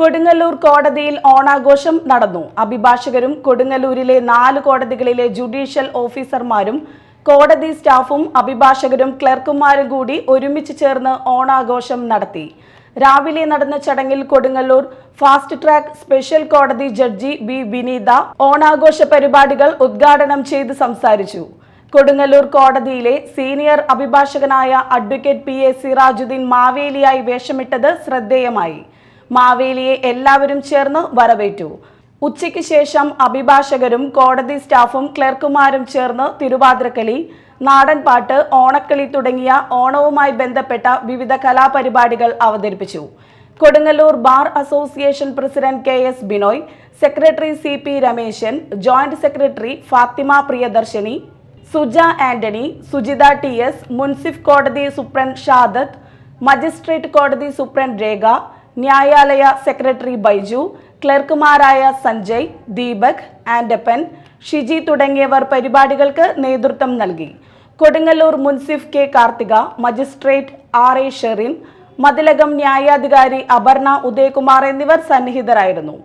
കൊടുങ്ങല്ലൂർ കോടതിയിൽ ഓണാഘോഷം നടന്നു. അഭിഭാഷകരും കൊടുങ്ങല്ലൂരിലെ നാല് കോടതികളിലെ ജുഡീഷ്യൽ ഓഫീസർമാരും കോടതി സ്റ്റാഫും അഭിഭാഷകരും ക്ലർക്കുമാരും കൂടി ഒരുമിച്ച് ചേർന്ന് ഓണാഘോഷം നടത്തി. രാവിലെ നടന്ന ചടങ്ങിൽ കൊടുങ്ങല്ലൂർ ഫാസ്റ്റ് ട്രാക്ക് സ്പെഷ്യൽ കോടതി ജഡ്ജി ബി വിനീത ഓണാഘോഷ പരിപാടികൾ ഉദ്ഘാടനം ചെയ്ത് സംസാരിച്ചു. കൊടുങ്ങല്ലൂർ കോടതിയിലെ സീനിയർ അഭിഭാഷകനായ അഡ്വക്കേറ്റ് പി എ സിറാജുദ്ദീൻ മാവേലിയായി വേഷമിട്ടത് ശ്രദ്ധേയമായി. മാവേലിയെ എല്ലാവരും ചേർന്ന് വരവേറ്റു. ഉച്ചയ്ക്ക് ശേഷം അഭിഭാഷകരും കോടതി സ്റ്റാഫും ക്ലർക്കുമാരും ചേർന്ന് തിരുവാതിരക്കളി നാടൻപാട്ട് ഓണക്കളി തുടങ്ങിയ ഓണവുമായി ബന്ധപ്പെട്ട വിവിധ കലാപരിപാടികൾ അവതരിപ്പിച്ചു. Kodungallur bar association president K S Binoy secretary C P Rameshan joint secretary Fathima Priyadarshini Suja Antony Sujitha T S മുൻസിഫ് കോടതി സുപ്രണ്ട് ഷാദത്ത് മജിസ്ട്രേറ്റ് കോടതി സുപ്രണ്ട് രേഖ ന്യായാലയ സെക്രട്ടറി ബൈജു ക്ലർക്കുമാരായ സഞ്ജയ് ദീപക് ആൻഡപ്പൻ ഷിജി തുടങ്ങിയവർ പരിപാടികൾക്ക് നേതൃത്വം നൽകി. കൊടുങ്ങല്ലൂർ മുൻസിഫ് K Karthika magistrate R A Sherin Mathilakam ന്യായാധികാരി Aparna Udayakumar എന്നിവർ സന്നിഹിതരായിരുന്നു.